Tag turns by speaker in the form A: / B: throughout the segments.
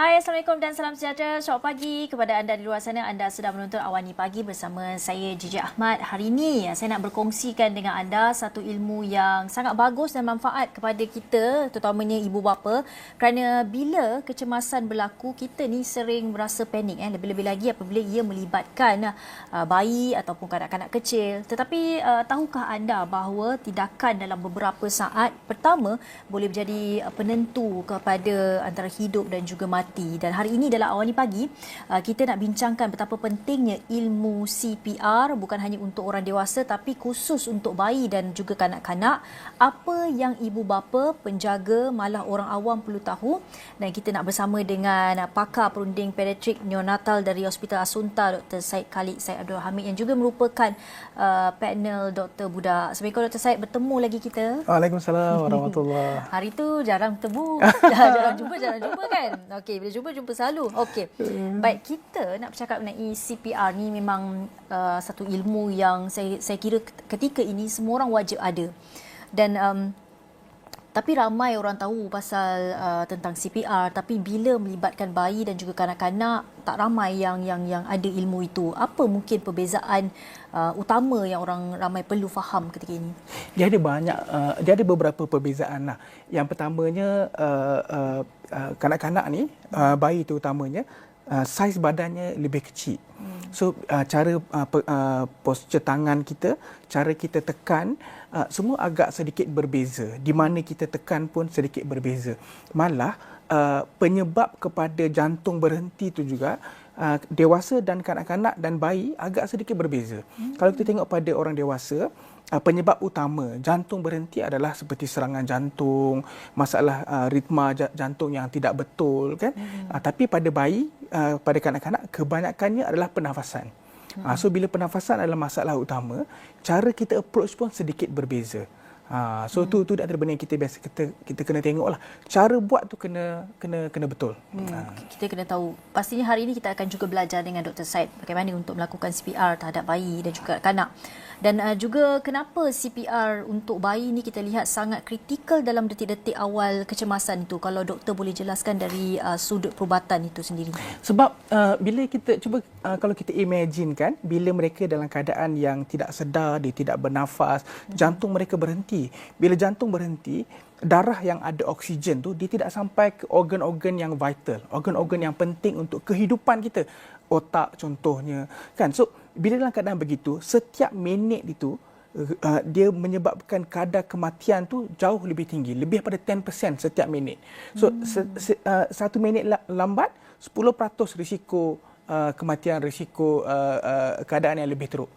A: Hai, Assalamualaikum dan salam sejahtera. Selamat pagi kepada anda di luar sana. Anda sedang menonton Awani Pagi bersama saya Jiji Ahmad. Hari ini saya nak berkongsikan dengan anda satu ilmu yang sangat bagus dan manfaat kepada kita, terutamanya ibu bapa. Kerana bila kecemasan berlaku, kita ni sering merasa panik. Eh. Lebih-lebih lagi apabila ia melibatkan uh, bayi ataupun kanak-kanak kecil. Tetapi uh, tahukah anda bahawa tindakan dalam beberapa saat pertama boleh menjadi uh, penentu kepada antara hidup dan juga mati hati dan hari ini dalam awal ni pagi uh, kita nak bincangkan betapa pentingnya ilmu CPR bukan hanya untuk orang dewasa tapi khusus untuk bayi dan juga kanak-kanak apa yang ibu bapa penjaga malah orang awam perlu tahu dan kita nak bersama dengan pakar perunding pediatrik neonatal dari Hospital Asunta Dr. Said Khalid Said Abdul Hamid yang juga merupakan uh, panel Dr. Budak. Assalamualaikum Dr. Said bertemu lagi kita.
B: Waalaikumsalam warahmatullahi.
A: Hari tu jarang bertemu. jarang jumpa jarang jumpa kan. Okey bila jumpa jumpa selalu. Okey. Hmm. Baik kita nak bercakap mengenai CPR ni memang uh, satu ilmu yang saya saya kira ketika ini semua orang wajib ada. Dan um, tapi ramai orang tahu pasal uh, tentang CPR tapi bila melibatkan bayi dan juga kanak-kanak tak ramai yang yang yang ada ilmu itu. Apa mungkin perbezaan uh, utama yang orang ramai perlu faham ketika ini?
B: Dia ada banyak uh, dia ada beberapa perbezaan lah. Yang pertamanya uh, uh, uh, kanak-kanak ni uh, bayi itu utamanya uh, saiz badannya lebih kecil hmm. so uh, cara uh, uh, posture tangan kita cara kita tekan uh, semua agak sedikit berbeza. Di mana kita tekan pun sedikit berbeza. Malah uh, penyebab kepada jantung berhenti itu juga uh, dewasa dan kanak-kanak dan bayi agak sedikit berbeza. Hmm. Kalau kita tengok pada orang dewasa, uh, penyebab utama jantung berhenti adalah seperti serangan jantung, masalah uh, ritma jantung yang tidak betul kan. Hmm. Uh, tapi pada bayi, uh, pada kanak-kanak kebanyakannya adalah pernafasan. Hmm. so bila pernafasan adalah masalah utama, cara kita approach pun sedikit berbeza. Ha, so hmm. tu tu benda yang kita biasa kita kita kena tengoklah. Cara buat tu kena kena kena betul. Hmm.
A: Ha. Kita kena tahu. Pastinya hari ini kita akan juga belajar dengan Dr. Said bagaimana untuk melakukan CPR terhadap bayi dan juga kanak. Dan uh, juga kenapa CPR untuk bayi ni kita lihat sangat kritikal dalam detik-detik awal kecemasan itu kalau doktor boleh jelaskan dari uh, sudut perubatan itu sendiri.
B: Sebab uh, bila kita cuba uh, kalau kita imagine kan bila mereka dalam keadaan yang tidak sedar, dia tidak bernafas, hmm. jantung mereka berhenti. Bila jantung berhenti, darah yang ada oksigen tu dia tidak sampai ke organ-organ yang vital, organ-organ yang penting untuk kehidupan kita. Otak contohnya. Kan? So bila dalam keadaan begitu, setiap minit itu uh, dia menyebabkan kadar kematian tu jauh lebih tinggi, lebih pada 10% setiap minit. So hmm. se, se, uh, satu minit lambat 10% risiko uh, kematian, risiko uh, uh, keadaan yang lebih teruk.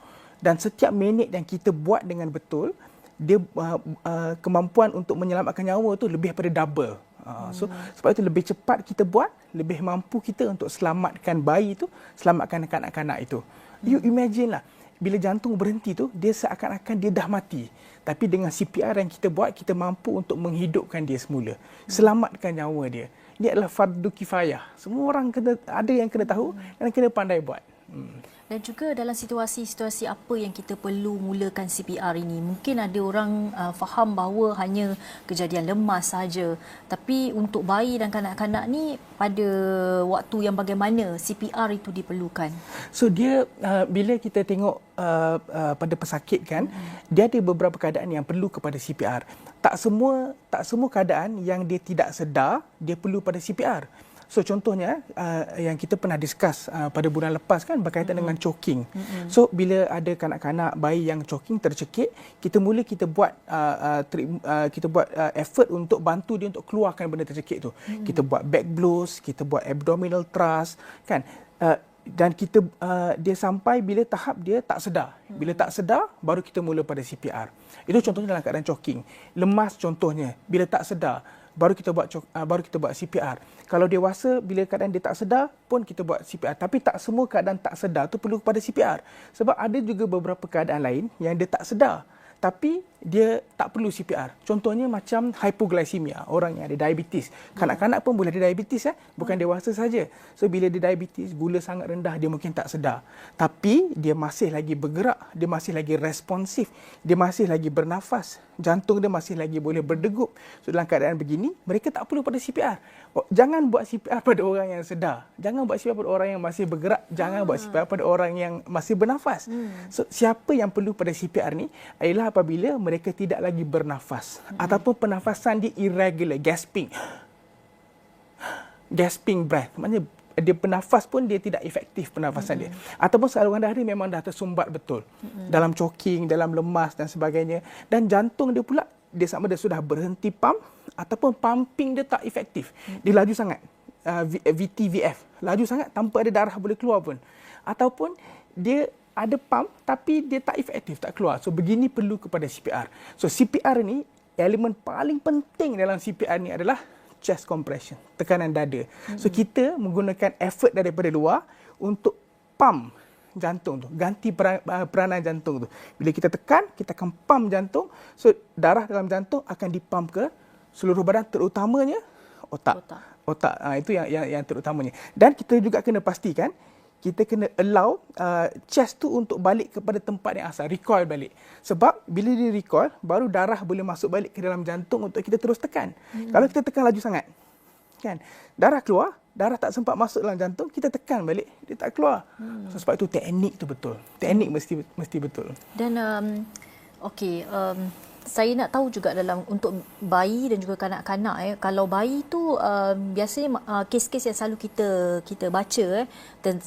B: Dan setiap minit yang kita buat dengan betul, dia uh, uh, kemampuan untuk menyelamatkan nyawa tu lebih pada double. Uh, so sebab itu lebih cepat kita buat, lebih mampu kita untuk selamatkan bayi itu, selamatkan kanak-kanak itu. You imagine lah, bila jantung berhenti tu, dia seakan-akan dia dah mati. Tapi dengan CPR yang kita buat, kita mampu untuk menghidupkan dia semula. Selamatkan nyawa dia. Ini adalah fardu kifayah. Semua orang kena, ada yang kena tahu dan kena pandai buat.
A: Hmm. Dan juga dalam situasi-situasi apa yang kita perlu mulakan CPR ini. Mungkin ada orang uh, faham bahawa hanya kejadian lemas saja. Tapi untuk bayi dan kanak-kanak ni pada waktu yang bagaimana CPR itu diperlukan?
B: So dia uh, bila kita tengok uh, uh, pada pesakit kan, hmm. dia ada beberapa keadaan yang perlu kepada CPR. Tak semua tak semua keadaan yang dia tidak sedar dia perlu pada CPR. So contohnya uh, yang kita pernah discuss uh, pada bulan lepas kan berkaitan mm-hmm. dengan choking. Mm-hmm. So bila ada kanak-kanak bayi yang choking tercekik, kita mula kita buat uh, uh, tri, uh, kita buat uh, effort untuk bantu dia untuk keluarkan benda tercekik tu. Mm-hmm. Kita buat back blows, kita buat abdominal thrust kan. Uh, dan kita uh, dia sampai bila tahap dia tak sedar. Bila tak sedar baru kita mula pada CPR. Itu contohnya dalam keadaan choking. Lemas contohnya bila tak sedar baru kita buat uh, baru kita buat CPR. Kalau dewasa bila keadaan dia tak sedar pun kita buat CPR. Tapi tak semua keadaan tak sedar tu perlu pada CPR. Sebab ada juga beberapa keadaan lain yang dia tak sedar. Tapi dia tak perlu CPR. Contohnya macam hypoglycemia, orang yang ada diabetes. Kanak-kanak pun boleh ada diabetes eh, bukan dewasa saja. So bila dia diabetes, gula sangat rendah, dia mungkin tak sedar. Tapi dia masih lagi bergerak, dia masih lagi responsif, dia masih lagi bernafas, jantung dia masih lagi boleh berdegup. So dalam keadaan begini, mereka tak perlu pada CPR. Oh, jangan buat CPR pada orang yang sedar. Jangan buat CPR pada orang yang masih bergerak, jangan buat CPR pada orang yang masih bernafas. So siapa yang perlu pada CPR ni ialah apabila mereka tidak lagi bernafas hmm. ataupun pernafasan dia irregular, gasping. Gasping breath. Maknanya dia bernafas pun dia tidak efektif pernafasan hmm. dia. Ataupun saluran darah memang dah tersumbat betul. Hmm. Dalam choking, dalam lemas dan sebagainya. Dan jantung dia pula dia sama dia sudah berhenti pump ataupun pumping dia tak efektif. Hmm. Dia laju sangat. Uh, VTVF. Laju sangat tanpa ada darah boleh keluar pun. Ataupun dia ada pump tapi dia tak efektif, tak keluar. So begini perlu kepada CPR. So CPR ni elemen paling penting dalam CPR ni adalah chest compression, tekanan dada. So kita menggunakan effort daripada luar untuk pump jantung tu, ganti uh, peranan jantung tu. Bila kita tekan, kita akan pump jantung. So darah dalam jantung akan dipump ke seluruh badan terutamanya otak. Otak. Otak. Ha, itu yang, yang yang terutamanya. Dan kita juga kena pastikan kita kena allow uh, chest tu untuk balik kepada tempat yang asal, recoil balik. Sebab bila dia recoil, baru darah boleh masuk balik ke dalam jantung untuk kita terus tekan. Hmm. Kalau kita tekan laju sangat, kan, darah keluar, darah tak sempat masuk dalam jantung, kita tekan balik, dia tak keluar. Hmm. So, sebab itu teknik tu betul. Teknik mesti mesti betul.
A: Dan um, okey, um, saya nak tahu juga dalam untuk bayi dan juga kanak-kanak eh. Kalau bayi tu uh, biasanya uh, kes-kes yang selalu kita kita baca eh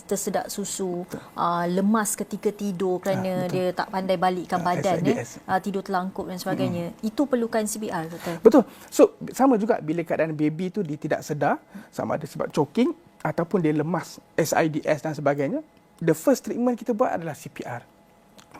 A: tersedak susu uh, lemas ketika tidur kerana uh, dia tak pandai balikkan uh, badan eh. Uh, tidur terlangkup dan sebagainya. Hmm. itu perlukan CPR betul?
B: Betul. So sama juga bila keadaan baby tu dia tidak sedar sama ada sebab choking ataupun dia lemas SIDS dan sebagainya the first treatment kita buat adalah CPR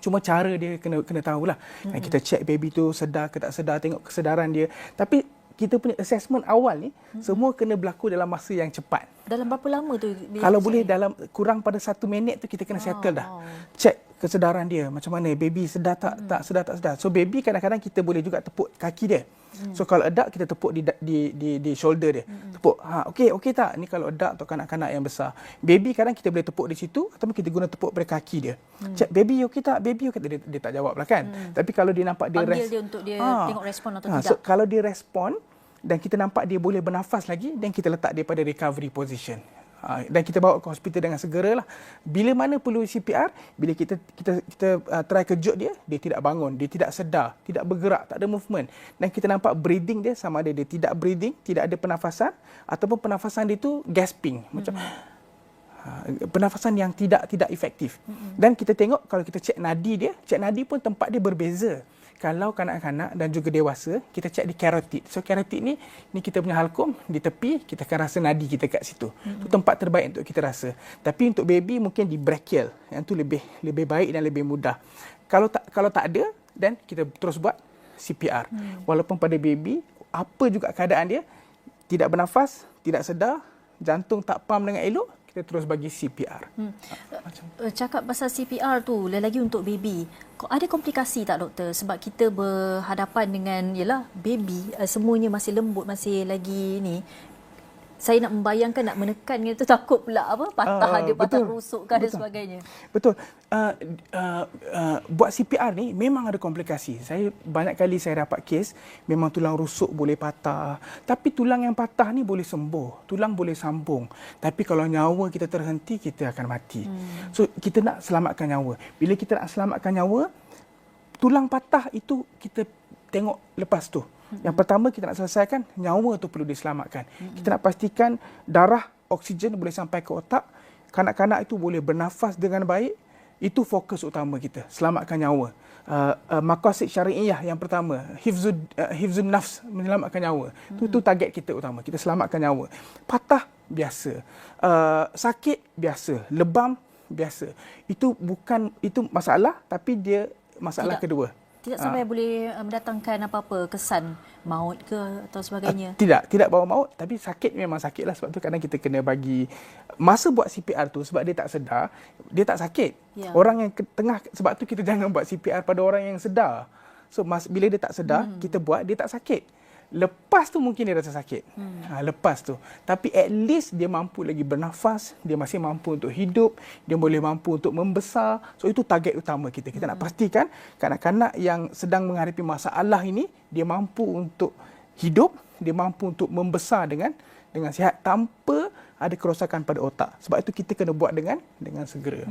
B: cuma cara dia kena kena tahulah mm-hmm. kita check baby tu sedar ke tak sedar tengok kesedaran dia tapi kita punya assessment awal ni mm-hmm. semua kena berlaku dalam masa yang cepat
A: dalam berapa lama tu
B: kalau boleh dalam kurang pada satu minit tu kita kena settle oh. dah check kesedaran dia macam mana baby sedar tak mm-hmm. tak sedar tak sedar so baby kadang-kadang kita boleh juga tepuk kaki dia Hmm. So kalau edak kita tepuk di di di, di shoulder dia. Hmm. Tepuk. Ha okey okey tak? Ni kalau edak untuk kanak-kanak yang besar. Baby kadang kita boleh tepuk di situ ataupun kita guna tepuk pada kaki dia. Hmm. Cek baby okey tak? Baby okey tak? Dia, dia tak jawablah kan. Hmm. Tapi kalau dia nampak dia
A: Panggil res- dia untuk dia ha. tengok respon atau ha. tidak.
B: So kalau dia respon dan kita nampak dia boleh bernafas lagi dan kita letak dia pada recovery position. Ha, dan kita bawa ke hospital dengan segera lah. Bila mana perlu CPR, bila kita kita kita uh, try kejut dia, dia tidak bangun, dia tidak sedar, tidak bergerak, tak ada movement. Dan kita nampak breathing dia sama ada dia tidak breathing, tidak ada pernafasan ataupun pernafasan dia tu gasping. Macam mm-hmm. pernafasan yang tidak tidak efektif. Mm-hmm. Dan kita tengok kalau kita cek nadi dia, cek nadi pun tempat dia berbeza kalau kanak-kanak dan juga dewasa, kita cek di carotid. So carotid ni, ni kita punya halkum di tepi, kita akan rasa nadi kita kat situ. Itu mm-hmm. tempat terbaik untuk kita rasa. Tapi untuk baby mungkin di brachial. Yang tu lebih lebih baik dan lebih mudah. Kalau tak kalau tak ada, dan kita terus buat CPR. Mm. Walaupun pada baby, apa juga keadaan dia, tidak bernafas, tidak sedar, jantung tak pam dengan elok, kita terus bagi CPR. Hmm.
A: Macam. Eh, cakap pasal CPR tu, lagi untuk baby. Ada komplikasi tak doktor? Sebab kita berhadapan dengan, yalah, baby, eh, semuanya masih lembut, masih lagi ni saya nak membayangkan nak menekan itu takut pula apa patah uh, patah rusuk dan sebagainya.
B: Betul. Uh, uh, uh, buat CPR ni memang ada komplikasi. Saya banyak kali saya dapat kes memang tulang rusuk boleh patah. Tapi tulang yang patah ni boleh sembuh. Tulang boleh sambung. Tapi kalau nyawa kita terhenti kita akan mati. Hmm. So kita nak selamatkan nyawa. Bila kita nak selamatkan nyawa tulang patah itu kita tengok lepas tu. Yang pertama kita nak selesaikan nyawa tu perlu diselamatkan. Kita nak pastikan darah oksigen boleh sampai ke otak, kanak-kanak itu boleh bernafas dengan baik. Itu fokus utama kita, selamatkan nyawa. Uh, uh, maqasid syariah yang pertama, hifzud uh, hifzun nafs menyelamatkan nyawa. Itu tu target kita utama, kita selamatkan nyawa. Patah biasa. Uh, sakit biasa, lebam biasa. Itu bukan itu masalah tapi dia masalah Tidak. kedua
A: tidak sampai ha. boleh uh, mendatangkan apa-apa kesan maut ke atau sebagainya.
B: Uh, tidak, tidak bawa maut tapi sakit memang sakit lah sebab tu kadang kita kena bagi masa buat CPR tu sebab dia tak sedar, dia tak sakit. Ya. Orang yang tengah sebab tu kita jangan buat CPR pada orang yang sedar. So mas, bila dia tak sedar, hmm. kita buat dia tak sakit. Lepas tu mungkin dia rasa sakit. Hmm. Ha, lepas tu. Tapi at least dia mampu lagi bernafas, dia masih mampu untuk hidup, dia boleh mampu untuk membesar. So itu target utama kita. Kita hmm. nak pastikan kanak-kanak yang sedang menghadapi masalah ini, dia mampu untuk hidup, dia mampu untuk membesar dengan dengan sihat tanpa ada kerosakan pada otak. Sebab itu kita kena buat dengan dengan segera.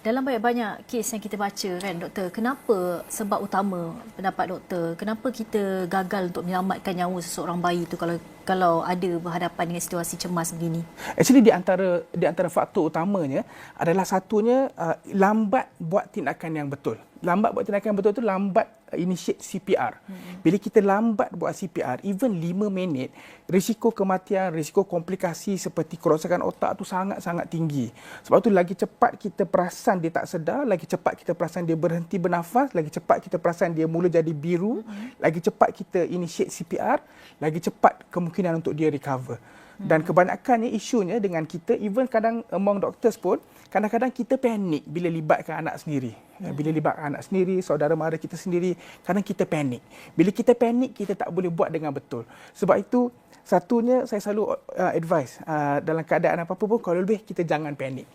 A: Dalam banyak-banyak kes yang kita baca kan doktor, kenapa sebab utama pendapat doktor, kenapa kita gagal untuk menyelamatkan nyawa seseorang bayi itu kalau kalau ada berhadapan dengan situasi cemas begini?
B: Actually di antara di antara faktor utamanya adalah satunya uh, lambat buat tindakan yang betul. Lambat buat tindakan yang betul tu lambat initiate CPR. Hmm. Bila kita lambat buat CPR, even 5 minit, risiko kematian, risiko komplikasi seperti kerosakan otak tu sangat-sangat tinggi. Sebab tu lagi cepat kita perasan dia tak sedar, lagi cepat kita perasan dia berhenti bernafas, lagi cepat kita perasan dia mula jadi biru, hmm. lagi cepat kita initiate CPR, lagi cepat kemungkinan untuk dia recover. Dan kebanyakannya isunya dengan kita, even kadang among doctors pun, kadang-kadang kita panik bila libatkan anak sendiri. Ya, bila libatkan anak sendiri, saudara mara kita sendiri, kadang kita panik. Bila kita panik, kita tak boleh buat dengan betul. Sebab itu, satunya saya selalu uh, advise, uh, dalam keadaan apa-apa pun, kalau lebih kita jangan panik.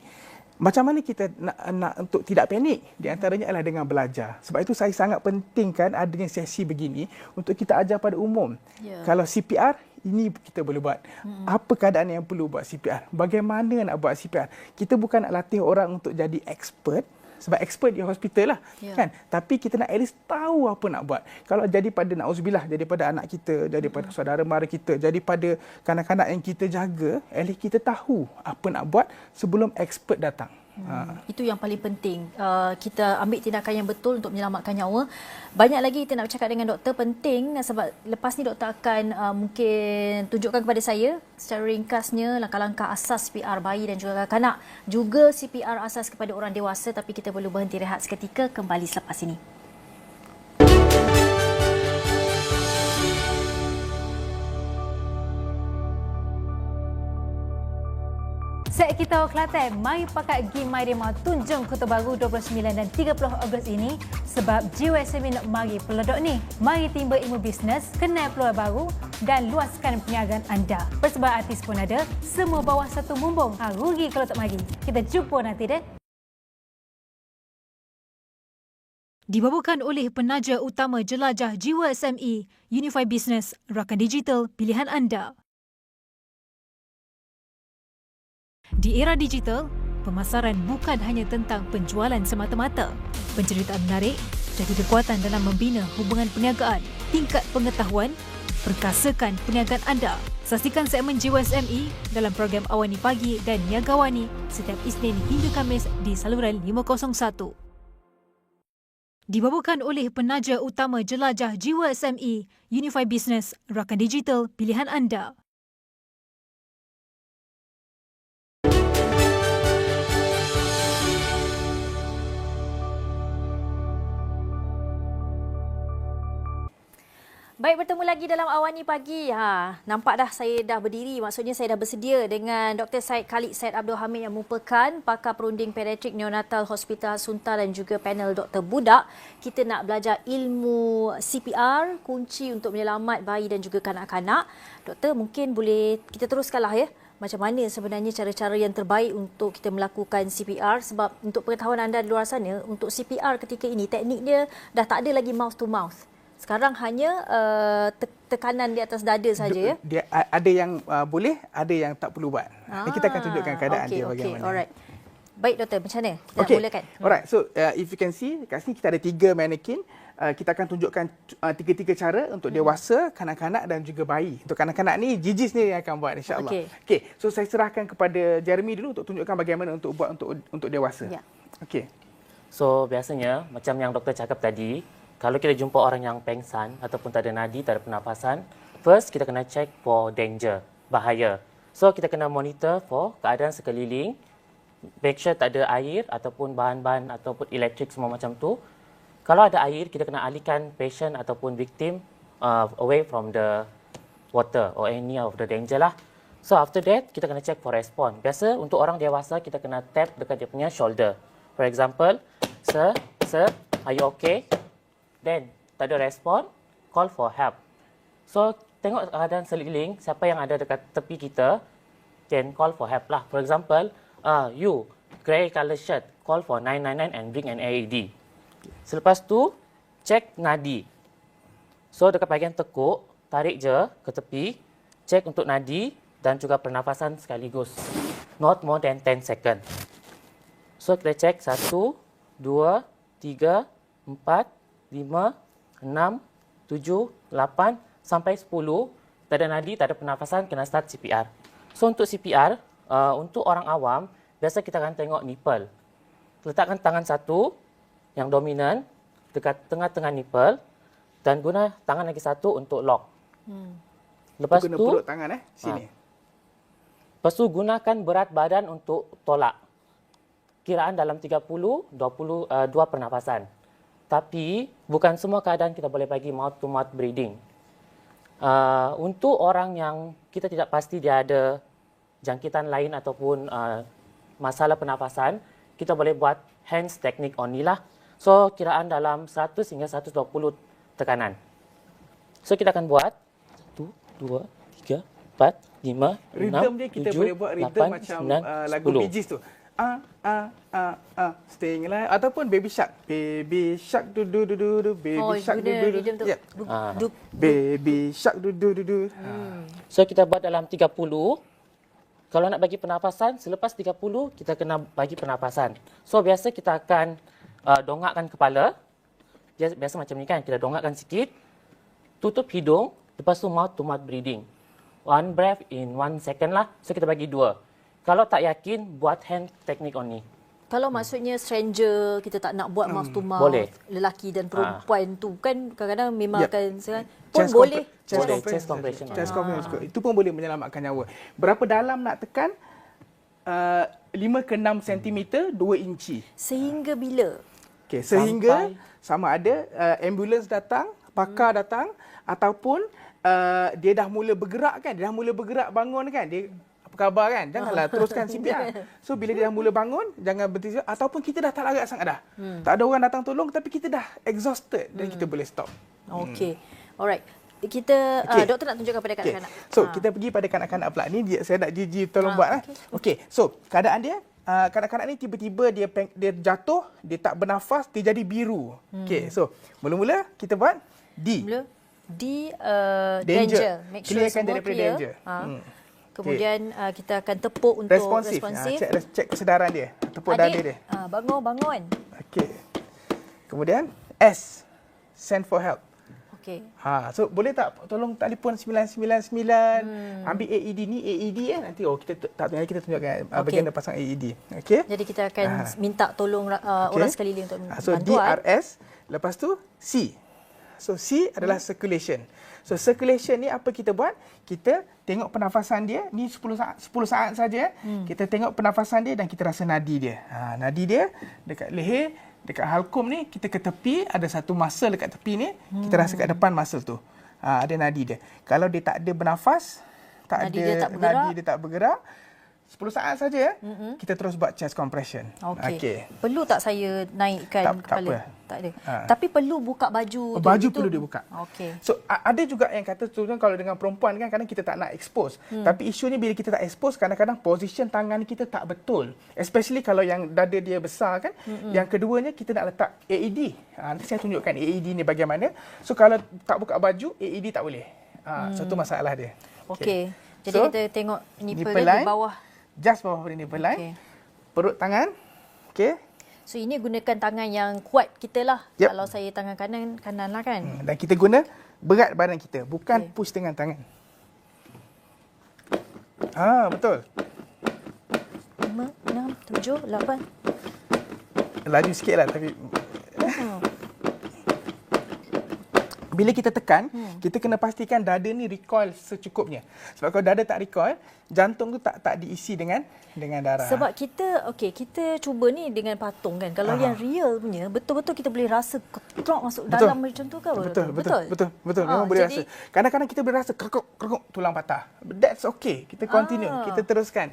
B: Macam mana kita nak, nak untuk tidak panik? Di antaranya adalah dengan belajar. Sebab itu saya sangat pentingkan adanya sesi begini untuk kita ajar pada umum. Yeah. Kalau CPR, ini kita boleh buat. Hmm. Apa keadaan yang perlu buat CPR? Bagaimana nak buat CPR? Kita bukan nak latih orang untuk jadi expert sebab expert di hospital lah yeah. kan tapi kita nak at least tahu apa nak buat kalau jadi pada nauzubillah jadi pada anak kita jadi pada hmm. saudara mara kita jadi pada kanak-kanak yang kita jaga at least kita tahu apa nak buat sebelum expert datang
A: Hmm. Itu yang paling penting. Uh, kita ambil tindakan yang betul untuk menyelamatkan nyawa. Banyak lagi kita nak bercakap dengan doktor penting sebab lepas ni doktor akan uh, mungkin tunjukkan kepada saya secara ringkasnya langkah-langkah asas CPR bayi dan juga kanak-kanak. Juga CPR asas kepada orang dewasa tapi kita perlu berhenti rehat seketika kembali selepas ini. Set kita Kelantan, mari pakai game MyRema tunjung kota baru 29 dan 30 Ogos ini sebab GWSM nak mari peledok ni. Mari timba ilmu bisnes, kenal peluang baru dan luaskan perniagaan anda. Persembahan artis pun ada, semua bawah satu mumbung. Ha, rugi kalau tak mari. Kita jumpa nanti deh. Dibawakan oleh penaja utama jelajah jiwa SME, Unify Business, rakan digital pilihan anda. Di era digital, pemasaran bukan hanya tentang penjualan semata-mata. Penceritaan menarik jadi kekuatan dalam membina hubungan perniagaan, tingkat pengetahuan, perkasakan perniagaan anda. Saksikan segmen Jiwa SME dalam program Awani Pagi dan Niaga Wani setiap Isnin hingga Kamis di saluran 501. Dibawakan oleh penaja utama jelajah Jiwa SME, Unify Business, rakan digital pilihan anda. Baik bertemu lagi dalam Awani Pagi. Ha, nampak dah saya dah berdiri. Maksudnya saya dah bersedia dengan Dr. Said Khalid Said Abdul Hamid yang merupakan pakar perunding pediatrik neonatal Hospital Sunta dan juga panel Dr. Budak. Kita nak belajar ilmu CPR, kunci untuk menyelamat bayi dan juga kanak-kanak. Doktor, mungkin boleh kita teruskanlah ya. Macam mana sebenarnya cara-cara yang terbaik untuk kita melakukan CPR sebab untuk pengetahuan anda di luar sana untuk CPR ketika ini teknik dia dah tak ada lagi mouth to mouth. Sekarang hanya uh, tekanan di atas dada saja ya.
B: Dia ada yang uh, boleh, ada yang tak perlu buat. Ah, kita akan tunjukkan keadaan okay, dia bagaimana.
A: Okay, alright. Baik doktor, macam mana? Dah
B: okay.
A: mulakan.
B: Hmm. Alright. So uh, if you can see, kat sini kita ada tiga mannequin. Uh, kita akan tunjukkan uh, tiga-tiga cara untuk hmm. dewasa, kanak-kanak dan juga bayi. Untuk kanak-kanak ni Gigi sendiri yang akan buat insya-Allah. Okay. okay. So saya serahkan kepada Jeremy dulu untuk tunjukkan bagaimana untuk buat untuk untuk dewasa. Ya. Okay.
C: So biasanya macam yang doktor cakap tadi, kalau kita jumpa orang yang pengsan ataupun tak ada nadi, tak ada pernafasan, first kita kena check for danger, bahaya. So kita kena monitor for keadaan sekeliling, make sure tak ada air ataupun bahan-bahan ataupun elektrik semua macam tu. Kalau ada air, kita kena alihkan patient ataupun victim uh, away from the water or any of the danger lah. So after that, kita kena check for response. Biasa untuk orang dewasa, kita kena tap dekat dia punya shoulder. For example, sir, sir, are you okay? Then tak ada respon, call for help. So, tengok keadaan seliling, siapa yang ada dekat tepi kita, can call for help lah. For example, uh, you, grey colour shirt, call for 999 and bring an AED. Selepas tu, cek nadi. So, dekat bahagian tekuk, tarik je ke tepi, cek untuk nadi dan juga pernafasan sekaligus. Not more than 10 second. So, kita cek 1, 2, 3, 4, 5, 6, 7, 8 sampai 10. Tak ada nadi, tak ada pernafasan, kena start CPR. So, untuk CPR, uh, untuk orang awam, biasa kita akan tengok nipple. Letakkan tangan satu yang dominan dekat tengah-tengah nipple dan guna tangan lagi satu untuk lock. Hmm. Lepas
B: Guna
C: tu,
B: perut tangan eh. Sini.
C: lepas tu gunakan berat badan untuk tolak. Kiraan dalam 30, 20, uh, dua pernafasan. Tapi bukan semua keadaan kita boleh bagi mouth to mouth breathing. Uh, untuk orang yang kita tidak pasti dia ada jangkitan lain ataupun uh, masalah pernafasan, kita boleh buat hands technique only lah. So kiraan dalam 100 hingga 120 tekanan. So kita akan buat 1, 2, 3, 4, 5,
B: Rhythm
C: 6,
B: dia kita
C: 7,
B: boleh buat rhythm
C: 8,
B: macam
C: 9,
B: uh, lagu
C: 10.
B: Bee Gees tu. Ah ah ah ah staying alive ataupun baby shark. Baby shark du du du du du baby
A: Oh,
B: shark du du du. Yeah.
A: Du-
C: Ah.
B: Baby shark du du du du. Ha.
C: So kita buat dalam 30. Kalau nak bagi pernafasan, selepas 30 kita kena bagi pernafasan. So biasa kita akan uh, dongakkan kepala. Biasa, biasa macam ni kan, kita dongakkan sikit. Tutup hidung, lepas tu mouth to mouth breathing. One breath in one second lah. So kita bagi dua. Kalau tak yakin, buat hand technique only.
A: Kalau maksudnya stranger kita tak nak buat mouth to mouth
C: Boleh.
A: lelaki dan perempuan tu kan kadang-kadang memang
B: Yep.
A: akan sekarang pun
B: Chest
A: boleh
B: chest
C: Boleh,
B: compression.
C: chest compression.
B: Chest compression juga. Itu pun boleh menyelamatkan nyawa. Berapa dalam nak tekan? Uh, 5 ke 6 cm 2 inci.
A: sehingga bila
B: Okay, sehingga
C: Sampai-
B: sama ada uh, ambulans datang, pakar
A: Hmm.
B: datang ataupun uh, dia dah mula bergerak kan, dia dah mula bergerak bangun kan, dia apa khabar kan? Janganlah teruskan CPR. So bila dia dah mula bangun, jangan berhenti ataupun kita dah tak larat sangat dah. Hmm. Tak ada orang datang tolong tapi kita dah exhausted dan kita boleh stop.
A: okey alright kita okay. Uh, doktor nak tunjukkan pada
B: Okay.
A: kanak-kanak
B: So
A: Ah.
B: kita pergi pada kanak-kanak pula ni dia, saya nak Gigi tolong
A: Ah,
B: buat lah.
A: okey.
B: Okey. So keadaan dia uh, kanak-kanak ni tiba-tiba dia peng, dia jatuh, dia tak bernafas, dia jadi biru. Hmm. Okey. So mula-mula kita buat D.
A: Mula D uh,
B: Danger.
A: danger. Make sure
B: Clearkan
A: semua
B: daripada
A: clear.
B: danger.
A: Ha.
B: Hmm.
A: Kemudian uh, kita akan tepuk untuk
B: Responsif.
A: responsif.
B: Ha, cek, cek kesedaran dia. Tepuk dada dia.
A: ah, bangun bangun.
B: Okey. Kemudian S. Send for help.
A: Okey.
B: Ha, so boleh tak tolong telefon 999 hmm. ambil AED ni AED eh nanti oh kita tak tengok kita tunjukkan okay.
A: Okey.
B: bagian dia pasang AED. Okey.
A: Jadi kita akan
B: Ah.
A: minta tolong uh,
B: Okey.
A: orang sekeliling untuk
B: Ha, so
A: bantuan.
B: DRS lepas tu C. So C adalah
A: Hmm.
B: circulation. So circulation ni apa kita buat? Kita tengok pernafasan dia ni 10 saat 10 saat saja. Hmm. Kita tengok pernafasan dia dan kita rasa nadi dia. Ha nadi dia dekat leher, dekat halkum ni kita ke tepi ada satu muscle dekat tepi ni, hmm. kita rasa kat depan muscle tu. Ha ada nadi dia. Kalau dia tak ada bernafas, tak
A: Nadi
B: ada
A: dia tak bergerak.
B: nadi dia tak bergerak, 10 saat saja mm-hmm. kita terus buat chest compression.
A: Okey.
B: Okey.
A: Perlu tak saya naikkan
B: Tak- tak
A: kepala?
B: apa.
A: Tak ada.
B: Ha.
A: Tapi perlu buka baju
B: Oh,
A: tu.
B: baju
A: Itu-
B: perlu dibuka.
A: Okey.
B: So ada juga yang kata tu kan kalau dengan perempuan kan kadang kita tak nak expose. Hmm. Tapi isunya bila kita tak expose kadang-kadang position tangan kita tak betul. Especially kalau yang dada dia besar kan. Hmm. Yang keduanya kita nak letak AED. Ha, nanti saya tunjukkan AED ni bagaimana. So kalau tak buka baju AED tak boleh. Ha, hmm. Satu masalah dia.
A: Okey. Jadi
B: So,
A: kita tengok nipple,
B: nipple
A: dia di bawah.
B: Just bawah pada nipple line.
A: Okey.
B: Perut tangan. Okey.
A: So ini gunakan tangan yang kuat kita lah.
B: Yep.
A: Kalau saya tangan kanan, kanan lah kan.
B: Hmm, Dan kita guna berat badan kita. Bukan
A: Okey.
B: push dengan tangan. Ah betul.
A: Lima, enam, tujuh, lapan.
B: Laju sikit lah tapi
A: Oh.
B: Bila kita tekan, hmm. kita kena pastikan dada ni recoil secukupnya. Sebab kalau dada tak recoil, jantung tu tak tak diisi dengan dengan darah.
A: Sebab kita, okey, kita cuba ni dengan patung kan. Kalau
B: Aha.
A: yang real punya, betul-betul kita boleh rasa ketrok masuk
B: Betul.
A: dalam macam tu ke?
B: betul, betul, betul, betul, betul. Memang boleh
A: jadi-
B: rasa. Kadang-kadang kita boleh rasa kerkuk, kerkuk tulang patah. That's okay. Kita continue,
A: Ah.
B: kita teruskan.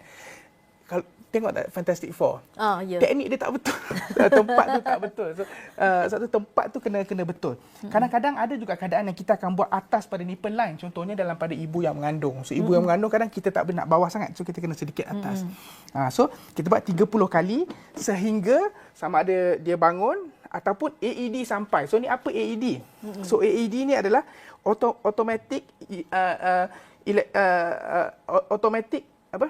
B: Tengok tak Fantastic Four.
A: Ah, ya.
B: Teknik dia tak betul. tempat tu tak betul. So, uh, satu tempat tu kena kena betul. Kadang-kadang ada juga keadaan yang kita akan buat atas pada nipple line. Contohnya dalam pada ibu yang mengandung. So ibu yang mengandung kadang kita tak nak bawah sangat. So kita kena sedikit atas. Uh, so kita buat 30 kali sehingga sama ada dia bangun ataupun AED sampai. So ni apa AED? So AED ni adalah auto, automatic uh, uh, ele, uh, uh, automatic apa?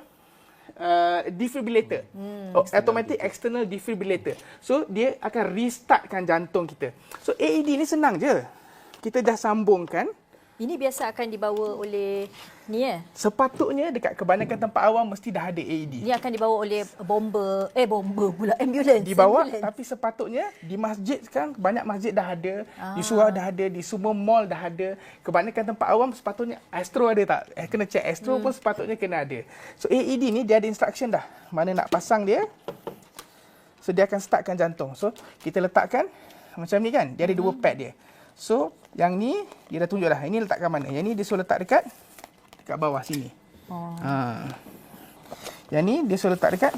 B: Uh, defibrillator. Hmm, oh, automatic external defibrillator. So dia akan restartkan jantung kita. So AED ni senang je. Kita dah sambungkan.
A: Ini biasa akan dibawa oleh ni eh.
B: Sepatutnya dekat kebanyakan tempat awam mesti dah ada AED.
A: Ini akan dibawa oleh bomber, eh bomber pula ambulans.
B: Dibawa
A: ambulans.
B: tapi sepatutnya di masjid sekarang banyak masjid dah ada, ah. di surau dah ada, di semua mall dah ada. Kebanyakan tempat awam sepatutnya Astro ada tak? Eh kena check Astro hmm. pun sepatutnya kena ada. So AED ni dia ada instruction dah. Mana nak pasang dia. So dia akan startkan jantung. So kita letakkan macam ni kan. Dia ada dua pad dia. So yang ni dia dah tunjuk dah. Ini letakkan mana? Yang ni dia suruh letak dekat dekat bawah sini.
A: Oh.
B: Ha. Yang ni dia suruh letak dekat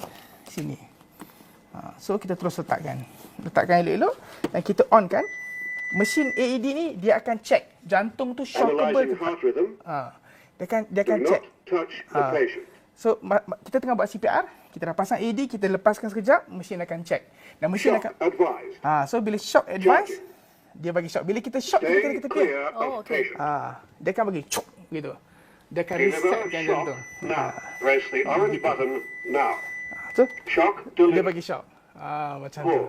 B: sini. Ha. So kita terus letakkan. Letakkan elok-elok dan kita on kan. Mesin AED ni dia akan check jantung tu shockable ke tak. Ha. Dia akan dia akan check. Ah.
D: patient.
B: So ma- ma- kita tengah buat CPR, kita dah pasang AED, kita lepaskan sekejap, mesin akan check. Dan mesin
D: Shock
B: akan
D: advised.
B: ha, so bila shock advice, dia bagi shock. Bila kita shock kita kena kita
D: clear
A: Oh, okay.
B: Ah, dia akan bagi cuk gitu. Dia akan
D: Deliver
B: resetkan
D: shock
B: jantung.
D: now. Press the orange button now.
B: So
D: Shock
B: dia bagi shock. Ah, macam tu.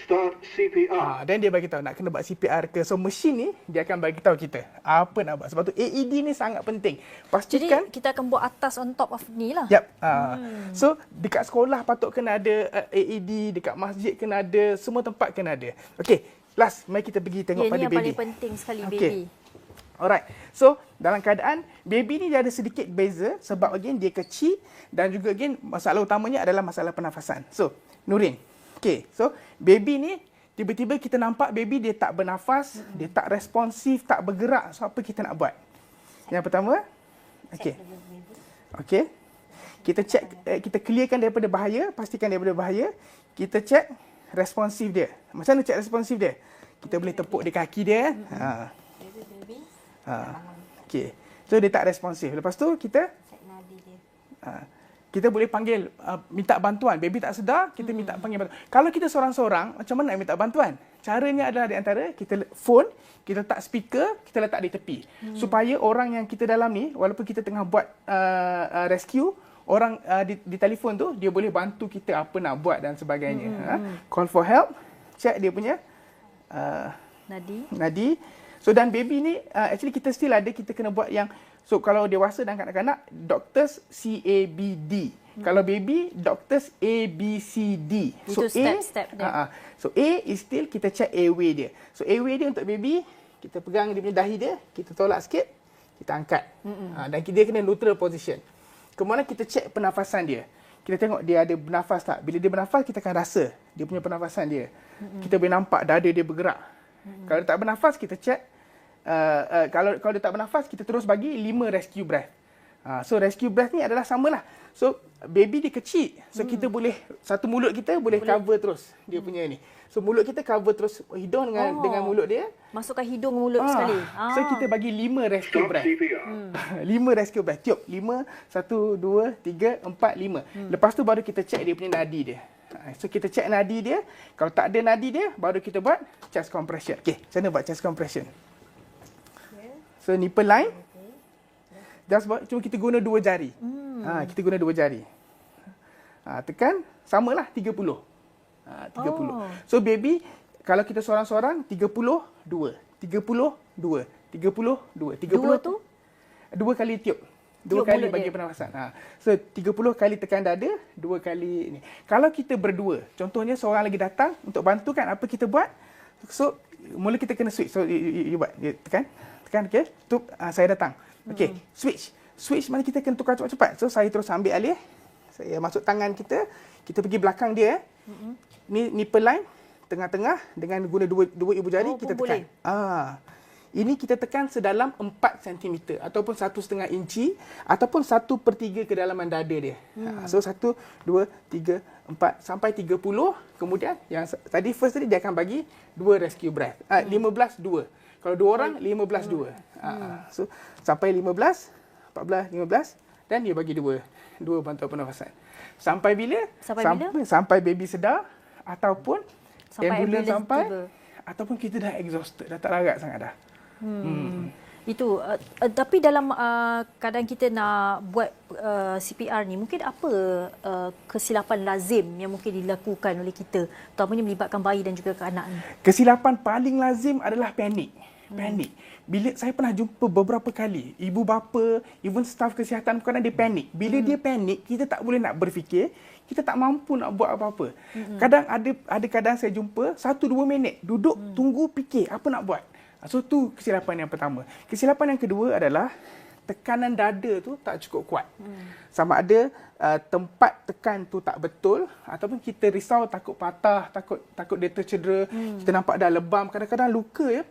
D: Start CPR.
B: Ah, dan dia bagi tahu nak kena buat CPR ke. So mesin ni dia akan bagi tahu kita apa nak buat. Sebab tu AED ni sangat penting.
A: Jadi
B: Pastikan
A: kita akan buat atas on top of ni lah.
B: Yap. Uh, So dekat sekolah patut kena ada uh, AED, dekat masjid kena ada, semua tempat kena ada. Okey, last mari kita pergi tengok
A: Ya,
B: pada
A: yang
B: baby.
A: paling penting sekali
B: Okey.
A: baby.
B: Alright. So, dalam keadaan baby ni dia ada sedikit beza sebab again dia kecil dan juga again masalah utamanya adalah masalah pernafasan. So, Nurin. Okay. So, baby ni tiba-tiba kita nampak baby dia tak bernafas, dia tak responsif, tak bergerak. So, apa kita nak buat? Yang pertama, okay. Okay. Kita check, eh, kita clearkan daripada bahaya, pastikan daripada bahaya. Kita check responsif dia. Macam mana check responsif dia? Kita boleh tepuk di kaki dia. Ha. Ha. Okey. So dia tak responsif. Lepas tu kita ha. Kita boleh panggil uh, minta bantuan. Baby tak sedar, kita minta panggil bantuan. Kalau kita seorang-seorang, macam mana nak minta bantuan? Caranya adalah di antara kita phone, kita letak speaker, kita letak di tepi. Supaya orang yang kita dalam ni, walaupun kita tengah buat uh, uh, rescue, orang uh, di, di telefon tu dia boleh bantu kita apa nak buat dan sebagainya. Ha? Call for help, check dia punya uh,
A: Nadi.
B: nadi. So dan baby ni uh, actually kita still ada kita kena buat yang so kalau dewasa dan kanak-kanak doctors CABD. Hmm. Kalau baby doctors ABCD.
A: Itu step-step dia.
B: uh, uh, so A is still kita check airway dia. So airway dia untuk baby kita pegang dia punya dahi dia, kita tolak sikit, kita angkat. Uh, dan dia kena neutral position. Kemudian kita check pernafasan dia. Kita tengok dia ada bernafas tak. Bila dia bernafas, kita akan rasa dia punya pernafasan dia. Mm-hmm. Kita boleh nampak dada dia bergerak. Mm-hmm. Kalau dia tak bernafas, kita check. Uh, uh, kalau kalau dia tak bernafas, kita terus bagi 5 rescue breath. Uh, so rescue breath ni adalah samalah. So baby dia kecil. So kita boleh satu mulut kita boleh, boleh. cover terus dia punya ni. So mulut kita cover terus hidung dengan
A: Oh.
B: dengan mulut dia.
A: Masukkan hidung mulut
B: Ah,
A: sekali.
B: So kita bagi 5 rescue breath.
D: CPR.
B: lima rescue breath. Tiup. Lima, satu, dua, tiga, empat, lima. Hmm. Lepas tu baru kita check dia punya nadi dia. Ha, So kita check nadi dia. Kalau tak ada nadi dia, baru kita buat chest compression. Okay, macam mana buat chest compression? So nipple line. Just buat, cuma kita guna dua jari. Hmm. Ha, kita guna dua jari. Ha, tekan, samalah 30. Ha, 30.
A: Oh.
B: So baby, kalau kita seorang-seorang, 32. 32. 32. 32.
A: Dua tu?
B: Dua kali tiup. Dua
A: Tiup
B: kali bagi
A: dia.
B: pernafasan. Ha. So 30 kali tekan dada, dua kali ni. Kalau kita berdua, contohnya seorang lagi datang untuk bantu kan apa kita buat? So mula kita kena switch. So you, you, you buat, you tekan. Tekan okey. Tu uh, saya datang. Okey,
A: Hmm.
B: switch. Switch mana kita kena tukar cepat-cepat. So saya terus ambil alih. Saya masuk tangan kita, kita pergi belakang dia.
A: Hmm.
B: Ni nipple line tengah-tengah dengan guna dua dua ibu jari
A: Oh,
B: kita tekan.
A: boleh.
B: Ah. Ini kita tekan sedalam 4 cm ataupun 1,5 inci ataupun 1 per 3 kedalaman dada dia. Hmm. So 1, 2, 3, 4 sampai 30. Kemudian yang tadi first tadi dia akan bagi 2 rescue breath. Uh, 15, 2. Kalau dua orang, 15, 2. Uh, so sampai 15, 14, 15 dan dia bagi 2. 2 bantuan pernafasan. Sampai bila?
A: Sampai bila?
B: sampai, sampai baby sedar ataupun
A: Sampai
B: ambulans sampai
A: tiba.
B: ataupun kita dah exhausted, dah tak larat sangat dah.
A: Itu uh, uh, tapi dalam uh, kadang kita nak buat uh, CPR ni mungkin apa uh, kesilapan lazim yang mungkin dilakukan oleh kita terutamanya melibatkan bayi dan juga kanak ni.
B: Kesilapan paling lazim adalah panik. Panik. Bila saya pernah jumpa beberapa kali, ibu bapa, even staf kesihatan kadang dia panik. Bila dia panik, kita tak boleh nak berfikir, kita tak mampu nak buat apa-apa. Kadang ada ada kadang saya jumpa satu dua minit duduk tunggu fikir apa nak buat. So tu kesilapan yang pertama. Kesilapan yang kedua adalah tekanan dada tu tak cukup kuat. Sama ada uh, tempat tekan tu tak betul ataupun kita risau takut patah, takut takut dia tercedera, kita nampak dah lebam, kadang-kadang luka ya.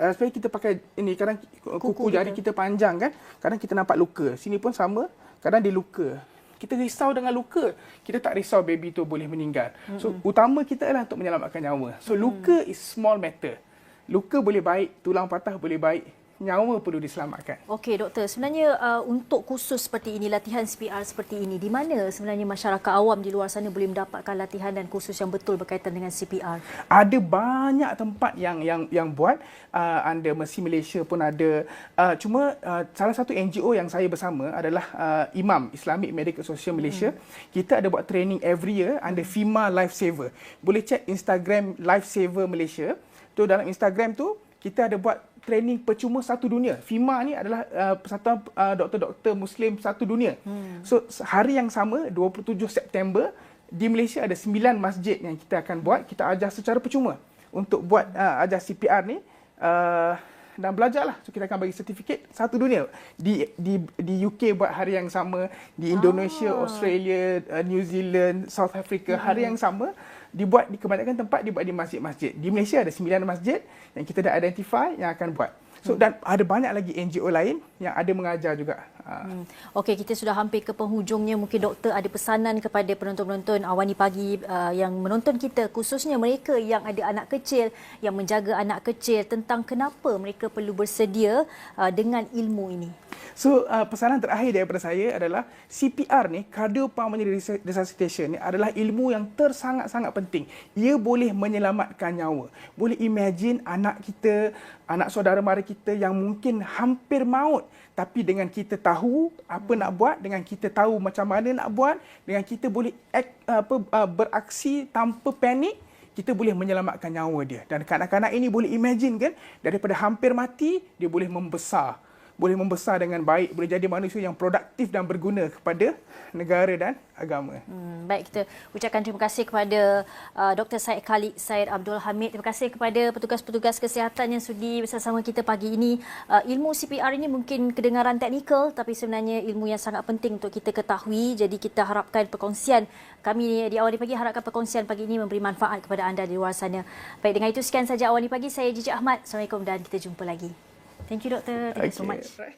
B: Uh, supaya kita pakai ini kadang kuku, kuku jari kita panjang kan, kadang kita nampak luka. Sini pun sama, kadang dia luka. Kita risau dengan luka. Kita tak risau baby tu boleh meninggal. So utama kita adalah untuk menyelamatkan nyawa. So luka is small matter. Luka boleh baik, tulang patah boleh baik, nyawa perlu diselamatkan.
A: Okey doktor, sebenarnya uh, untuk khusus seperti ini latihan CPR seperti ini di mana sebenarnya masyarakat awam di luar sana boleh mendapatkan latihan dan kursus yang betul berkaitan dengan CPR?
B: Ada banyak tempat yang yang yang buat uh, under Mercy Malaysia pun ada. Uh, cuma uh, salah satu NGO yang saya bersama adalah uh, Imam Islamic Medical Association Malaysia. Hmm. Kita ada buat training every year under FIMA Lifesaver. Boleh check Instagram Lifesaver Malaysia. Tu dalam Instagram tu kita ada buat training percuma satu dunia. FIMA ni adalah uh, persatuan uh, doktor-doktor Muslim satu dunia. Hmm. So hari yang sama 27 September di Malaysia ada 9 masjid yang kita akan buat. Kita ajar secara percuma untuk buat uh, ajar CPR ni uh, dan belajarlah. So kita akan bagi sertifikat satu dunia. Di di di UK buat hari yang sama, di Indonesia,
A: Ah.
B: Australia, uh, New Zealand, South Africa hari yang sama dibuat di kebanyakan tempat dibuat di masjid-masjid. Di Malaysia ada 9 masjid yang kita dah identify yang akan buat. So dan ada banyak lagi NGO lain yang ada mengajar juga. Uh,
A: Hmm. Okey, kita sudah hampir ke penghujungnya. Mungkin doktor ada pesanan kepada penonton-penonton Awani Pagi uh, yang menonton kita, khususnya mereka yang ada anak kecil, yang menjaga anak kecil tentang kenapa mereka perlu bersedia uh, dengan ilmu ini.
B: So uh, pesanan terakhir daripada saya adalah CPR ni cardiopulmonary resus- resuscitation ni adalah ilmu yang tersangat-sangat penting. Ia boleh menyelamatkan nyawa. Boleh imagine anak kita, anak saudara mara kita yang mungkin hampir maut tapi dengan kita tahu apa nak buat, dengan kita tahu macam mana nak buat, dengan kita boleh act, apa uh, beraksi tanpa panik kita boleh menyelamatkan nyawa dia. Dan kanak-kanak ini boleh imagine kan daripada hampir mati dia boleh membesar boleh membesar dengan baik, boleh jadi manusia yang produktif dan berguna kepada negara dan agama.
A: Hmm, baik kita ucapkan terima kasih kepada uh, Dr. Said Khalid Said Abdul Hamid. Terima kasih kepada petugas-petugas kesihatan yang sudi bersama kita pagi ini. Uh, ilmu CPR ini mungkin kedengaran teknikal tapi sebenarnya ilmu yang sangat penting untuk kita ketahui. Jadi kita harapkan perkongsian kami di awal pagi harapkan perkongsian pagi ini memberi manfaat kepada anda di luar sana. Baik dengan itu sekian saja awal pagi saya Jijik Ahmad. Assalamualaikum dan kita jumpa lagi. Thank you Doctor. Thank you so much.